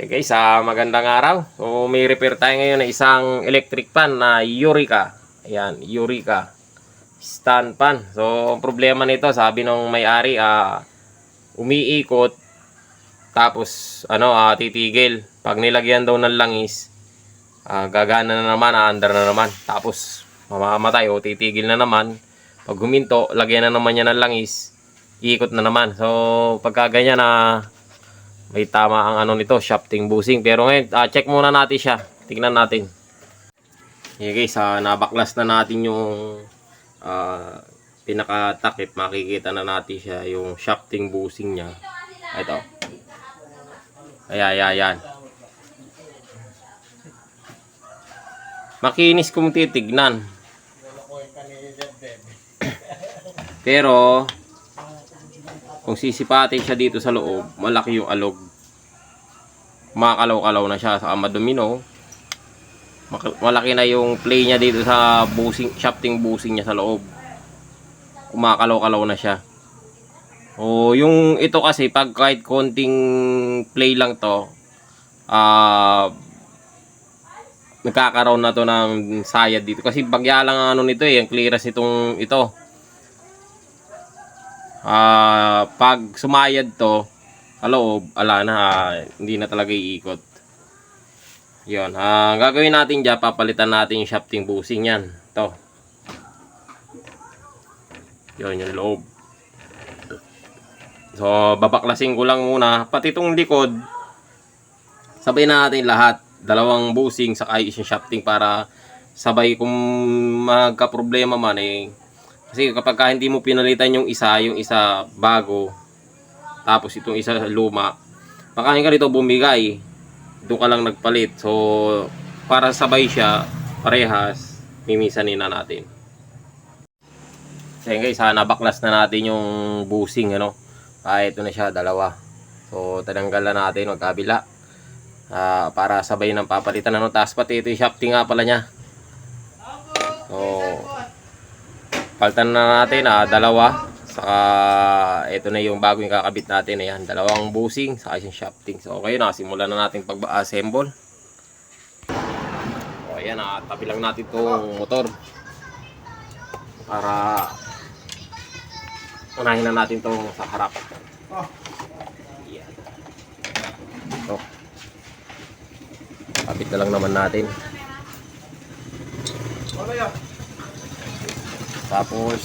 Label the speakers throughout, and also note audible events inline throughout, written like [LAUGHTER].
Speaker 1: Okay guys, ah, magandang araw. So may repair tayo ngayon ng isang electric fan na Eureka. Ayan, Eureka. Stand fan. So ang problema nito, sabi nung may-ari, ah, umiikot tapos ano, ah, titigil. Pag nilagyan daw ng langis, ah, gagana na naman, aandar na naman. Tapos mamamatay o titigil na naman. Pag huminto, lagyan na naman niya ng langis, iikot na naman. So pagka ganyan na may tama ang ano nito, shafting bushing. Pero ngayon, ah, check muna natin siya. Tingnan natin. Okay guys, ah, nabaklas na natin yung ah, pinakatakip. Makikita na natin siya, yung shafting bushing niya. Ito. Ayan, ayan, ayan. Makinis kung titignan. Pero, kung sisipatin siya dito sa loob, malaki yung alog. Makakalaw-kalaw na siya sa madumino. Malaki na yung play niya dito sa busing, shafting busing niya sa loob. Kumakalaw-kalaw na siya. O yung ito kasi pag kahit konting play lang to, ah nagkakaroon na to ng sayad dito kasi bagya lang ang ano nito eh, ang clearance nitong ito. Ah, pag sumayad to, sa loob, ala na, ah, hindi na talaga iikot. Yun, ang gagawin natin dyan, papalitan natin yung shafting bushing yan. To. Yun, yung loob. So, babaklasin ko lang muna, pati itong likod, sabay na natin lahat. Dalawang bushing, saka yung shafting para sabay kung magka-problema man eh, kasi kapag ka hindi mo pinalitan yung isa, yung isa bago, tapos itong isa luma, pakain ka dito bumigay, doon ka lang nagpalit. So, para sabay siya, parehas, mimisanin na natin. So, guys, ha, nabaklas na natin yung busing, ano. Ah, ito na siya, dalawa. So, tinanggal na natin, magkabila. Ah, para sabay ng papalitan, ano. Tapos pati ito yung shafting nga pala niya. So, Paltan na natin ah, dalawa. Saka ito na yung bagong kakabit natin. Ayan, dalawang busing saka isang shafting. So okay na, simulan na natin pag-assemble. So ayan, ah, tabi lang natin itong motor. Para unahin na natin itong sa harap. Ayan. So, kapit na lang naman natin. Tapos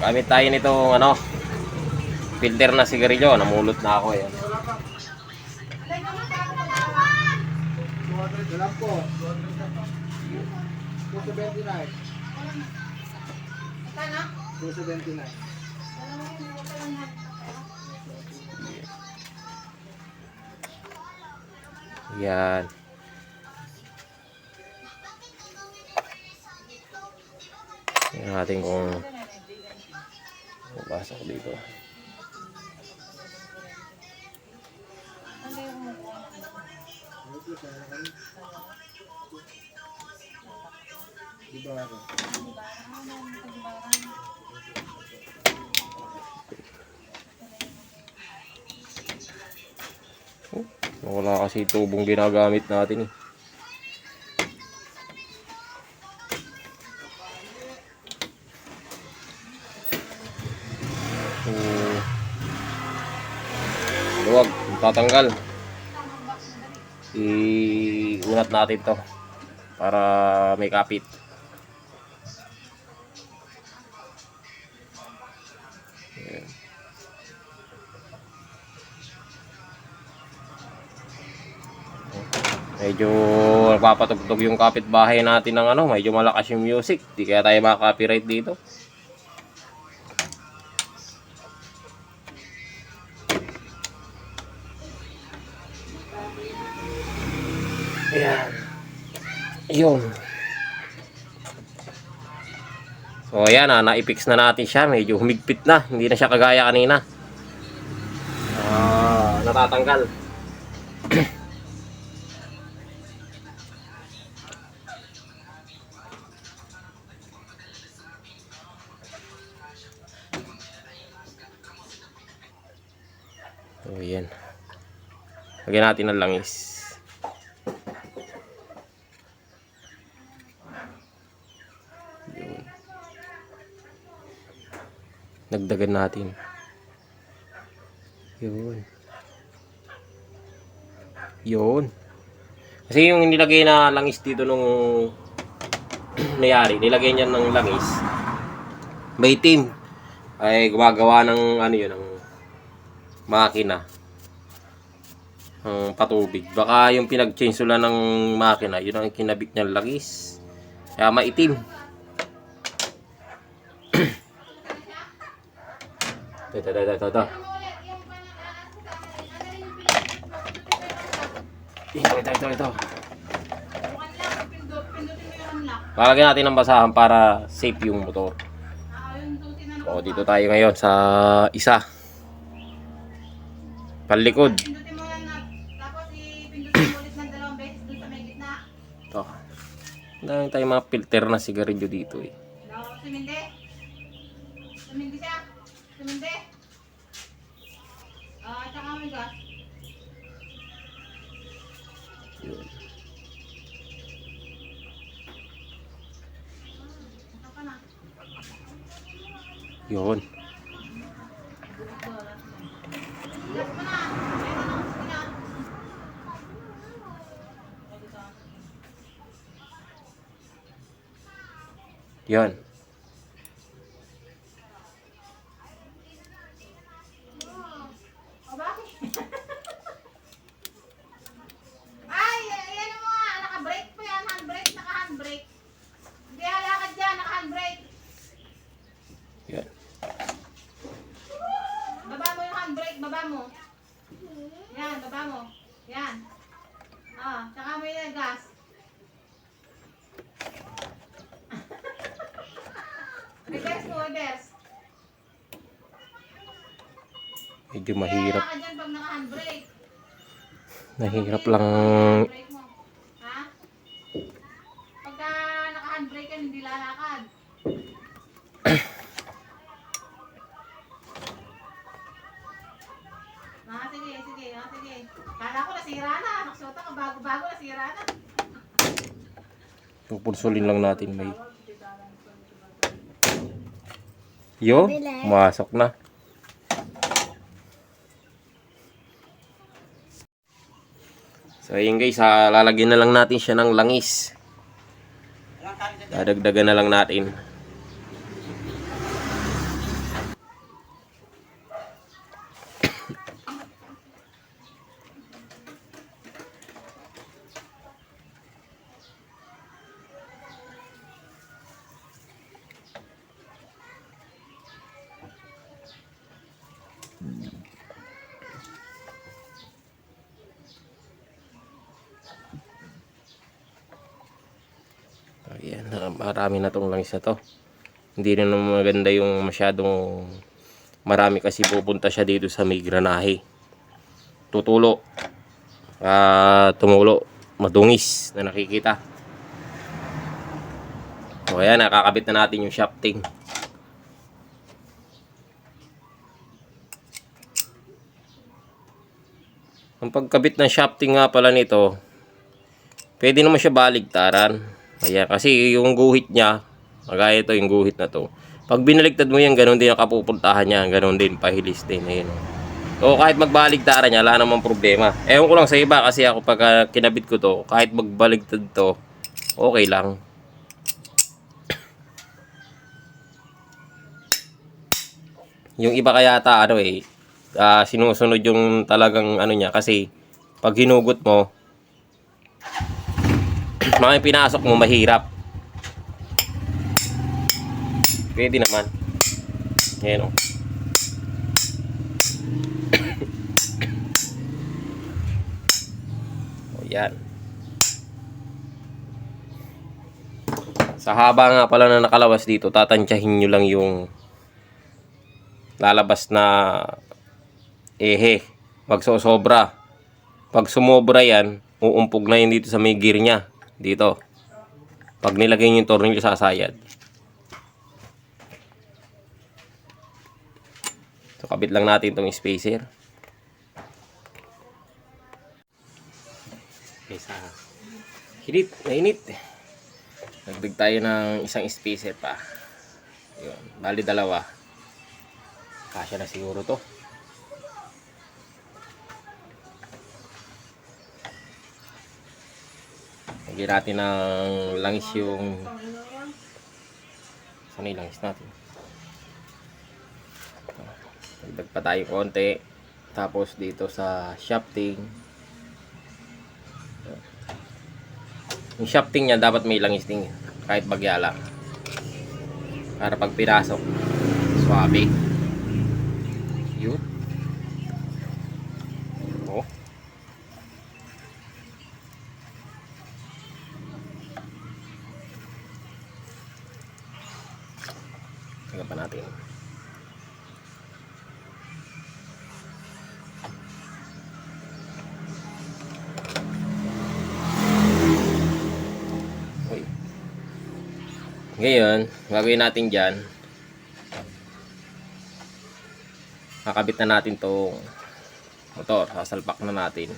Speaker 1: gamit tayo nitong ano filter na sigarilyo, namulot na ako yan.
Speaker 2: 279. 279.
Speaker 1: Yan. Tingnan natin kung papasok dito.
Speaker 2: Ako?
Speaker 1: Wala kasi tubong ginagamit natin eh. Tatanggal. Iunat natin to para may kapit. Ayan. Medyo nagpapatugtog yung kapitbahay natin ng ano, medyo malakas yung music. Di kaya tayo maka-copyright dito. Yun. So ayan ah, na-fix na natin siya. Medyo humigpit na. Hindi na siya kagaya kanina. Ah, natatanggal. [CLEARS THROAT] So, yan. Lagyan natin ng langis. Nagdagan natin. Yun. Yun. Kasi yung nilagay na langis dito nung [CLEARS THROAT] nangyari, nilagay niya ng langis. May team ay gumagawa ng ano yun, ng makina. Ng patubig. Baka yung pinag-change sila ng makina, yun ang kinabit niyang langis. Kaya maitim. Ito, ito, ito, ito, ito. Ito, ito, ito, ito. Lalagyan natin ng basahan para safe yung motor. O, dito tayo ngayon sa isa. Palikod.
Speaker 2: Pindutin mo yan na, tapos ipindutin mo ulit ng dalawang beses dun sa may gitna.
Speaker 1: Ito. Dami tayong mga filter na sigarilyo dito eh.
Speaker 2: Sumindi. Sumindi siya. Sumindi. Ah, tsaka may gas.
Speaker 1: Yun. Yun.
Speaker 2: O bakit? Ay, ayan mo nga. Naka-brake po yan. Handbrake, naka-handbrake. Hindi halakad dyan, naka-handbrake.
Speaker 1: Yun.
Speaker 2: Baba mo yung handbrake, baba mo. Yan, baba mo. Yan. Ah, tsaka mo yung gas. Reverse mo, reverse.
Speaker 1: Medyo mahirap. Nahirap lang.
Speaker 2: Ha? Pagka naka-handbrake hindi lalakad. [COUGHS] Ah, sige, sige, ah, sige. Kala ko nasira na. Naksuota ka bago-bago nasira na.
Speaker 1: Pupulsulin lang natin may. Yo, masok na. So ayun guys, ah, lalagyan na lang natin siya ng langis. Dadagdagan na lang natin. Ayan, marami na tong langis na to. Hindi na naman maganda yung masyadong marami kasi pupunta siya dito sa may granahe. Tutulo. Ah, tumulo. Madungis na nakikita. So ayan, nakakabit na natin yung shafting. Ang pagkabit ng shafting nga pala nito, pwede naman siya baligtaran. Ayan, kasi yung guhit niya, kagaya ito yung guhit na to. Pag binaligtad mo yan, ganun din ang kapupuntahan niya, ganun din, pahilis din. Ayan, o. Kahit magbaligtaran niya, wala namang problema. Ewan ko lang sa iba, kasi ako pag kinabit ko to, kahit magbaligtad to, okay lang. Yung iba kaya ata, ano eh, ah, sinusunod yung talagang ano niya, kasi pag hinugot mo, mga pinasok mo mahirap. Pwede naman. Ayan o. [COUGHS] o yan. Sa haba nga pala na nakalawas dito, tatansyahin nyo lang yung lalabas na ehe. Wag sobra. Pag sumobra yan, uumpog na yun dito sa may gear niya. Dito. Pag nilagay niyo yung tornilyo sasayad. So, kabit lang natin itong spacer. hinit, nainit. Nagdag tayo ng isang species pa. Yun, bali dalawa. Kasya na siguro to. Lagyan natin ng langis yung Saan yung langis natin? Dagdag pa tayo konti. Tapos dito sa shafting. Yung shafting niya dapat may langis din. Kahit bagya lang. Para pag pinasok, swabe. Natin. Uy. Ngayon, gagawin natin dyan. Kakabit na natin tong motor. Sasalpak na natin.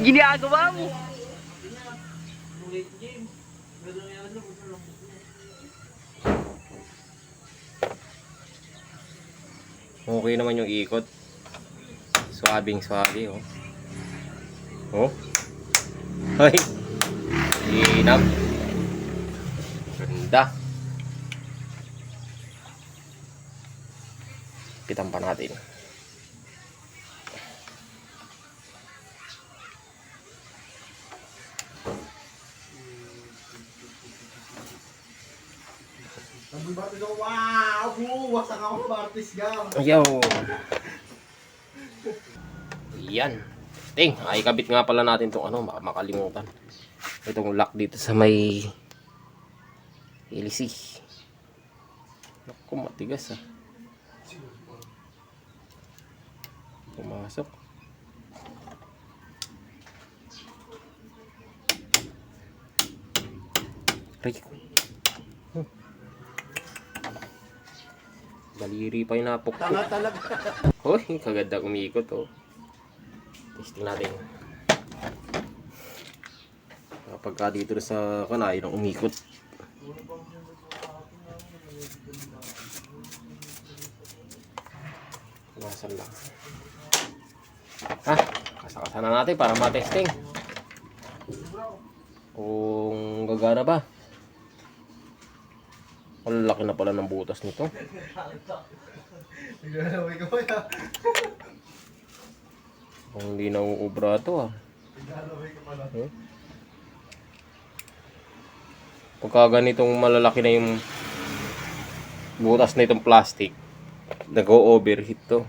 Speaker 3: Ginagawa mo.
Speaker 1: Okay naman yung ikot. Swabing swabe, oh. Oh. Hoy. Inam. Ganda. Pitan pa natin.
Speaker 4: Wow, boo, wasak ako sa artist ga.
Speaker 1: Yo. Yan. Ting, ay kabit nga pala natin tong ano, baka makalimutan. Itong lock dito sa may LC. Naku, matigas ah. Pumasok. Aray ko. Hmm. Daliri pa yung napok.
Speaker 4: Tanga talaga. [LAUGHS]
Speaker 1: Hoy, kaganda umiikot oh. Testing natin. Kapag ka dito sa kanay nang umikot. Nasaan lang. Ha? Kasakasan na natin para matesting. Kung gagana ba? Ang laki na pala ng butas nito. Kung hindi na uubra to ah. Hmm? Pagka ganitong malalaki na yung butas na itong plastic, nag-overheat to.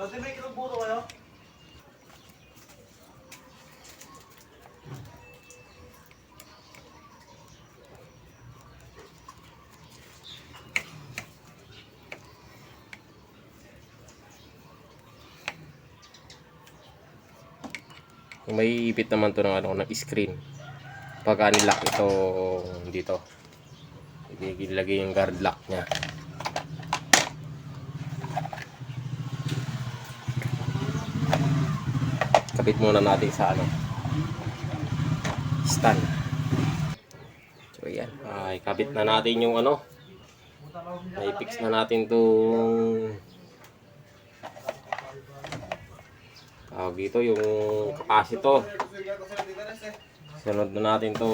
Speaker 4: So, di may
Speaker 1: May ipit naman to ng ano ng screen. Pagka nilock ito dito. Ilagay yung guard lock niya. Kapit muna natin sa ano. Stand. So yan. Ay, kabit na natin yung ano. Naipix na natin tong Tawag dito yung capacitor. Sunod na natin to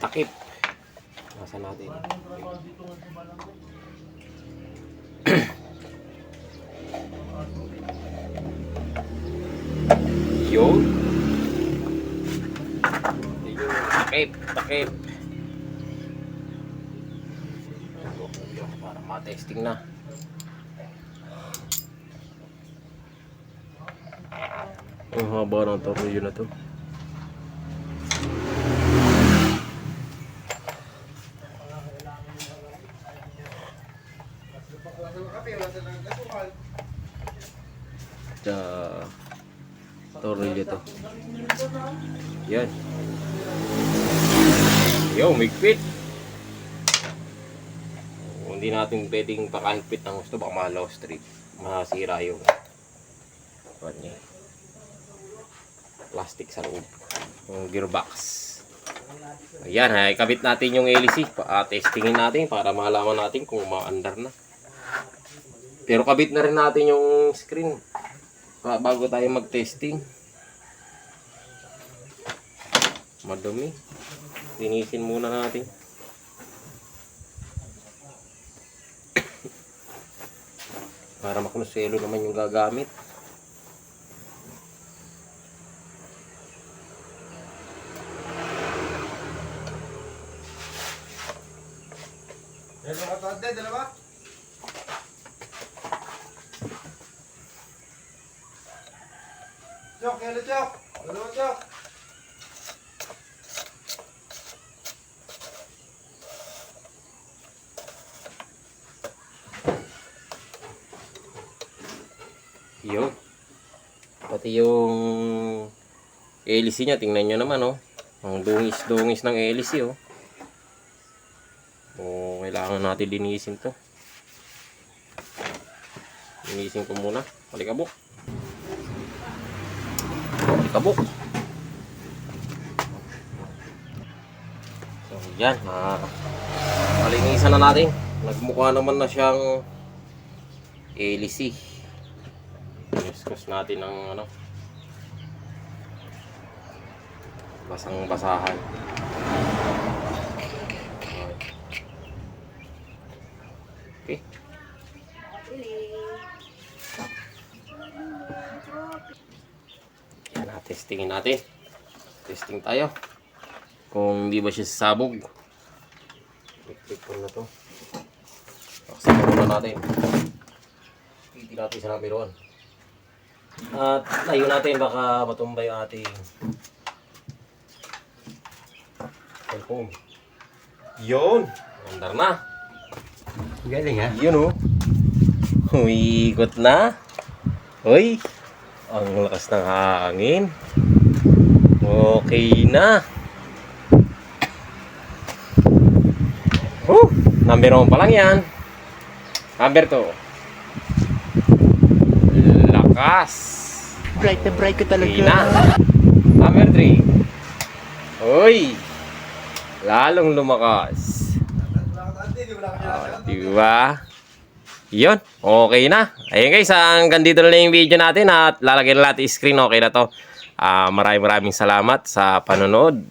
Speaker 1: takip. Nasa natin. Yun. Yun. Takip. Takip. Para ma-testing na. Ang haba ng tornilyo na to. Sa tornilyo to. Yan. Yo, migpit. Natin pwedeng pakahigpit ng gusto, baka malaw straight. Masira yung ano niya. Plastic sa loob. Yung gearbox. Ayan, ay kabit natin yung LEC. Pa, testingin natin para malaman natin kung maandar na. Pero kabit na rin natin yung screen bago tayo mag-testing. Madumi. Linisin muna natin. Para makonsuelo naman yung gagamit.
Speaker 4: Yan mga tande, dalawa. Chok, na chok. Dalawa chok.
Speaker 1: Yun. Pati yung hélice niya, tingnan nyo naman, oh. Ang dungis-dungis ng hélice, oh. O, kailangan natin linisin to. Linisin ko muna. Palikabok. Palikabok. So, yan. Ah, palinisan na natin. Nagmukha naman na siyang hélice. Discuss natin ng ano basang basahan. Okay. Yan na, testingin natin. Testing tayo. Kung hindi ba siya sasabog. Click ko na to. Paksan muna natin. Hindi natin number 1. At layo natin baka matumba yung ating cellphone. Yun! Andar na.
Speaker 4: Galing ha?
Speaker 1: Yun oh. Umiikot na. Uy! Ang lakas ng hangin. Okay na. Huh! Number 1 pa lang yan. Number 2. Lakas.
Speaker 4: Bright na bright ko
Speaker 1: Okay na. Number 3. Uy! Lalong lumakas.
Speaker 4: Mga tande, di wala kami
Speaker 1: Ah, di ba? Yun, okay na. Ayun guys, hanggang dito na lang yung video natin at lalagyan na natin screen. Okay na to. Ah, maraming maraming salamat sa panonood.